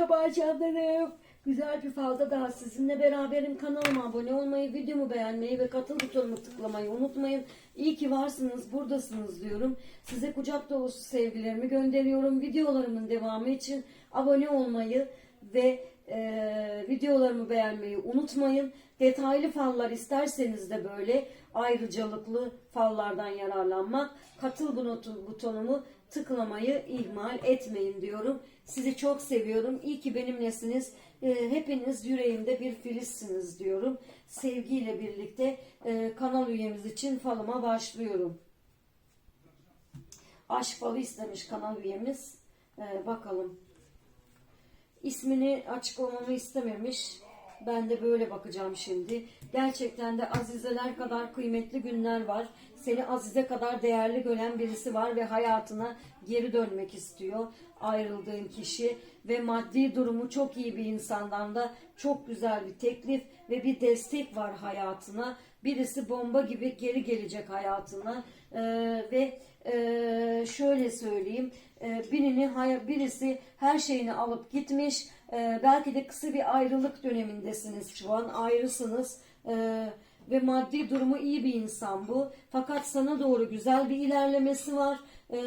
Merhaba canlarım. Güzel bir falda daha sizinle beraberim. Kanalıma abone olmayı, videomu beğenmeyi ve katıl butonuna tıklamayı unutmayın. İyi ki varsınız, buradasınız diyorum. Size kucak dolusu sevgilerimi gönderiyorum. Videolarımın devamı için abone olmayı ve e, videolarımı beğenmeyi unutmayın. Detaylı fallar isterseniz de böyle ayrıcalıklı fallardan yararlanmak. Katıl buton- butonumu tıklamayı ihmal etmeyin diyorum. Sizi çok seviyorum. İyi ki benimlesiniz. E, hepiniz yüreğimde bir filizsiniz diyorum. Sevgiyle birlikte e, kanal üyemiz için falıma başlıyorum. Aşk falı istemiş kanal üyemiz. E, bakalım. İsmini açıklamamı istememiş. Ben de böyle bakacağım şimdi. Gerçekten de azizeler kadar kıymetli günler var. Seni azize kadar değerli gören birisi var ve hayatına geri dönmek istiyor ayrıldığın kişi ve maddi durumu çok iyi bir insandan da çok güzel bir teklif ve bir destek var hayatına. Birisi bomba gibi geri gelecek hayatına Ee, ve e, şöyle söyleyeyim. E, birini birisi her şeyini alıp gitmiş. Ee, belki de kısa bir ayrılık dönemindesiniz. Şu an ayrısınız. Ee, ve maddi durumu iyi bir insan bu. Fakat sana doğru güzel bir ilerlemesi var. Ee,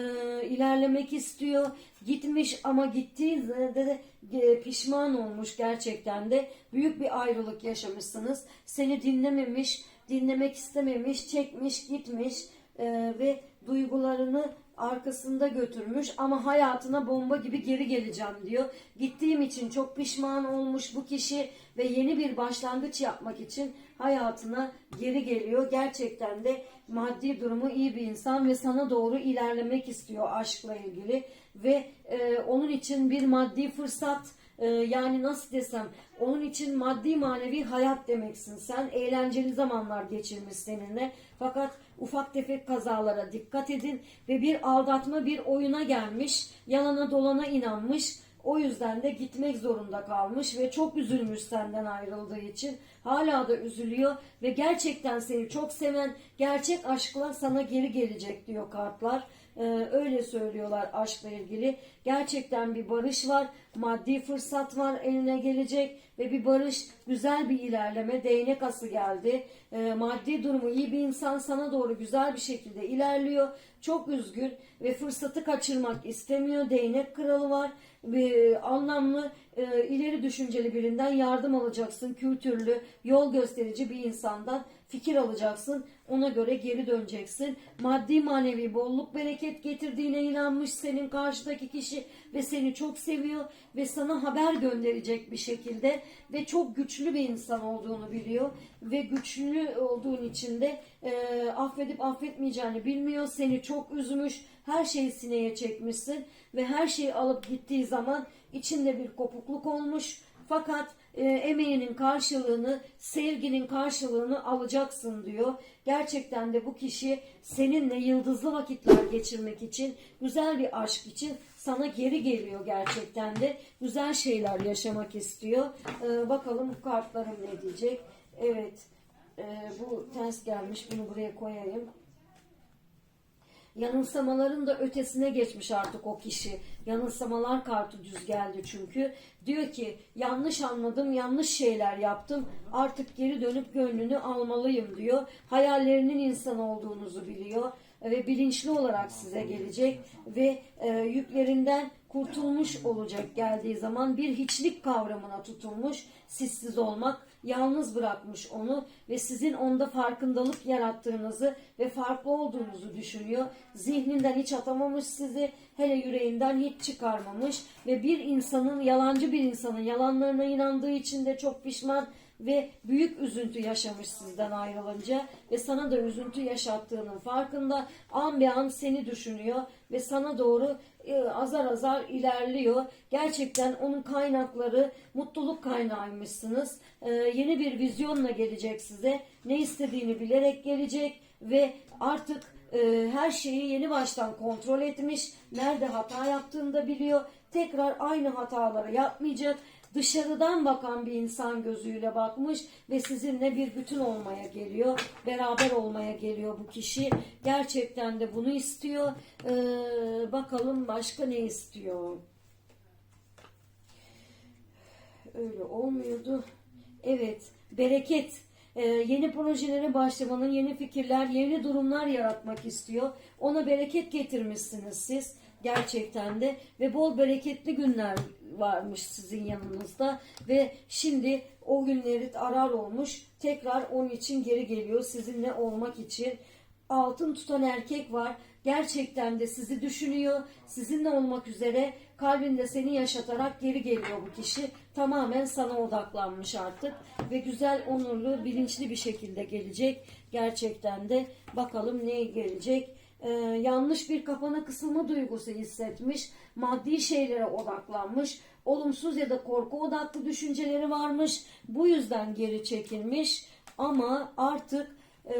ilerlemek istiyor. Gitmiş ama gittiği de, de e, pişman olmuş gerçekten de. Büyük bir ayrılık yaşamışsınız. Seni dinlememiş dinlemek istememiş çekmiş gitmiş Ee, ve duygularını arkasında götürmüş ama hayatına bomba gibi geri geleceğim diyor. Gittiğim için çok pişman olmuş bu kişi ve yeni bir başlangıç yapmak için hayatına geri geliyor. Gerçekten de maddi durumu iyi bir insan ve sana doğru ilerlemek istiyor aşkla ilgili ve e, onun için bir maddi fırsat e, yani nasıl desem onun için maddi manevi hayat demeksin sen eğlenceli zamanlar geçirmiş seninle fakat ufak tefek kazalara dikkat edin ve bir aldatma bir oyuna gelmiş yalana dolana inanmış o yüzden de gitmek zorunda kalmış ve çok üzülmüş senden ayrıldığı için. Hala da üzülüyor ve gerçekten seni çok seven gerçek aşkla sana geri gelecek diyor kartlar. Ee, öyle söylüyorlar aşkla ilgili. Gerçekten bir barış var, maddi fırsat var eline gelecek ve bir barış, güzel bir ilerleme, değnek ası geldi. Ee, maddi durumu iyi bir insan sana doğru güzel bir şekilde ilerliyor. Çok üzgün ve fırsatı kaçırmak istemiyor. Değnek kralı var. Bir anlamlı, e, ileri düşünceli birinden yardım alacaksın. Kültürlü, yol gösterici bir insandan fikir alacaksın. Ona göre geri döneceksin. Maddi manevi bolluk bereket getirdiğine inanmış senin karşıdaki kişi ve seni çok seviyor ve sana haber gönderecek bir şekilde ve çok güçlü bir insan olduğunu biliyor ve güçlü olduğun için de e, affedip affetmeyeceğini bilmiyor. Seni çok üzmüş. Her şeyi sineye çekmişsin ve her şeyi alıp gittiği zaman içinde bir kopukluk olmuş. Fakat e, emeğinin karşılığını, sevginin karşılığını alacaksın diyor. Gerçekten de bu kişi seninle yıldızlı vakitler geçirmek için, güzel bir aşk için sana geri geliyor gerçekten de. Güzel şeyler yaşamak istiyor. E, bakalım bu kartlarım ne diyecek. Evet, e, bu ters gelmiş. Bunu buraya koyayım. Yanılsamaların da ötesine geçmiş artık o kişi. Yanılsamalar kartı düz geldi çünkü. Diyor ki yanlış anladım, yanlış şeyler yaptım. Artık geri dönüp gönlünü almalıyım diyor. Hayallerinin insan olduğunuzu biliyor ve bilinçli olarak size gelecek ve e, yüklerinden kurtulmuş olacak geldiği zaman bir hiçlik kavramına tutulmuş, sissiz olmak, yalnız bırakmış onu ve sizin onda farkındalık yarattığınızı ve farklı olduğunuzu düşünüyor. Zihninden hiç atamamış sizi, hele yüreğinden hiç çıkarmamış ve bir insanın, yalancı bir insanın yalanlarına inandığı için de çok pişman ve büyük üzüntü yaşamış sizden ayrılınca ve sana da üzüntü yaşattığının farkında an be an seni düşünüyor ve sana doğru e, azar azar ilerliyor. Gerçekten onun kaynakları mutluluk kaynağıymışsınız. E, yeni bir vizyonla gelecek size. Ne istediğini bilerek gelecek ve artık e, her şeyi yeni baştan kontrol etmiş. Nerede hata yaptığını da biliyor. Tekrar aynı hataları yapmayacak dışarıdan bakan bir insan gözüyle bakmış ve sizinle bir bütün olmaya geliyor. Beraber olmaya geliyor bu kişi. Gerçekten de bunu istiyor. Ee, bakalım başka ne istiyor? öyle olmuyordu. Evet, bereket. Ee, yeni projelere başlamanın, yeni fikirler, yeni durumlar yaratmak istiyor. Ona bereket getirmişsiniz siz gerçekten de ve bol bereketli günler varmış sizin yanınızda ve şimdi o günleri arar olmuş tekrar onun için geri geliyor sizinle olmak için altın tutan erkek var. Gerçekten de sizi düşünüyor. Sizinle olmak üzere kalbinde seni yaşatarak geri geliyor bu kişi. Tamamen sana odaklanmış artık ve güzel, onurlu, bilinçli bir şekilde gelecek. Gerçekten de bakalım ne gelecek. Ee, yanlış bir kafana kısılma duygusu hissetmiş. Maddi şeylere odaklanmış. Olumsuz ya da korku odaklı düşünceleri varmış. Bu yüzden geri çekilmiş. Ama artık e,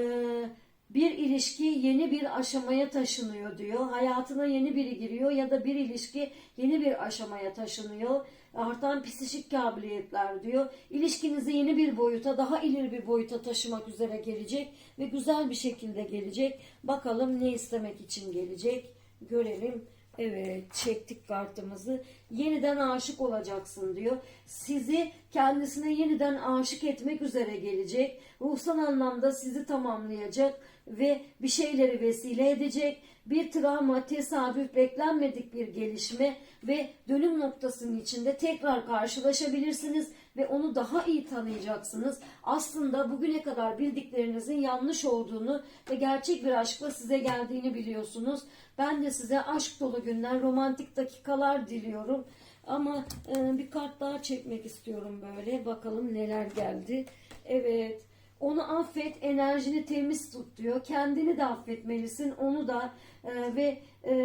bir ilişki yeni bir aşamaya taşınıyor diyor. Hayatına yeni biri giriyor ya da bir ilişki yeni bir aşamaya taşınıyor. Artan psikik kabiliyetler diyor. İlişkinizi yeni bir boyuta, daha ileri bir boyuta taşımak üzere gelecek ve güzel bir şekilde gelecek. Bakalım ne istemek için gelecek. Görelim. Evet çektik kartımızı. Yeniden aşık olacaksın diyor. Sizi kendisine yeniden aşık etmek üzere gelecek. Ruhsal anlamda sizi tamamlayacak ve bir şeyleri vesile edecek. Bir travma, tesadüf, beklenmedik bir gelişme ve dönüm noktasının içinde tekrar karşılaşabilirsiniz ve onu daha iyi tanıyacaksınız. Aslında bugüne kadar bildiklerinizin yanlış olduğunu ve gerçek bir aşkla size geldiğini biliyorsunuz. Ben de size aşk dolu günler, romantik dakikalar diliyorum. Ama e, bir kart daha çekmek istiyorum böyle. Bakalım neler geldi. Evet. Onu affet, enerjini temiz tut diyor. Kendini de affetmelisin, onu da e, ve e,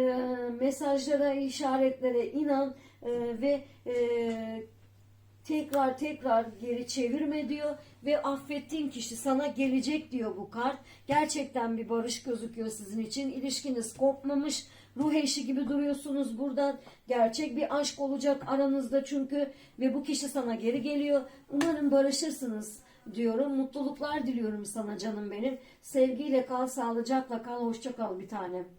mesajlara, işaretlere inan e, ve e, tekrar tekrar geri çevirme diyor ve affettiğin kişi sana gelecek diyor bu kart. Gerçekten bir barış gözüküyor sizin için. İlişkiniz kopmamış. Ruh eşi gibi duruyorsunuz buradan. Gerçek bir aşk olacak aranızda çünkü ve bu kişi sana geri geliyor. Umarım barışırsınız diyorum. Mutluluklar diliyorum sana canım benim. Sevgiyle kal, sağlıcakla kal, hoşça kal bir tanem.